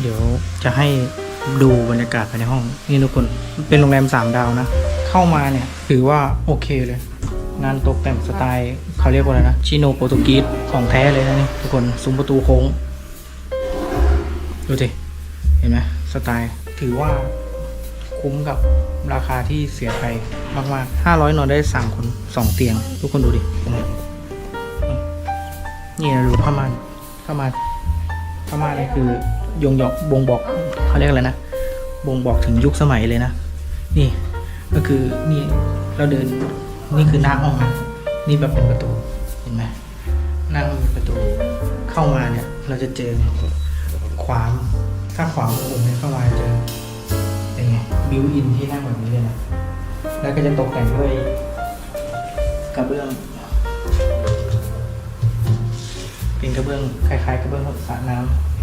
เดี๋ยวจะให้ดูบรรยากาศภายในห้อง นี่ทุกคนเป็นโรงแรมสามดาวนะ เข้ามาเนี่ยถือว่าโอเคเลย งานตกแต่งสไตล์เขาเรียกว่าอะไรนะ ชิโนโปรตุกีสของแท้เลยนะนี่ทุกคนซุ้มประตูโค้ง ดูสิเห็นไหมสไตล์ถือว่าคุ้มกับราคาที่เสียไปมากๆ500 นอนได้สามคนสองเตียง ทุกคนดูดิ นี่ดูผ้าม่านผ้าม่าน ผ้าม่านนี่คือยงยอกบ่งบอกเขาเรียกอะไรนะบ่งบอกถึงยุคสมัยเลยนะ นี่ก็คือนี่เราเดินนี่คือหน้าห้องนะนี่แบบเป็นประตูเห็นไหมหน้าห้องเป็นประตูเข้ามาเนี่ย เราจะเจอขวามถ้าขวามมุมเนี่ยเข้ามาเจอเป็นไงบิวอินที่นั่งแบบนี้เลยนะแล้วก็จะตกแต่งด้วยกระเบื้อง เป็นกระเบื้องคล้ายๆกระเบื้องสระน้ำ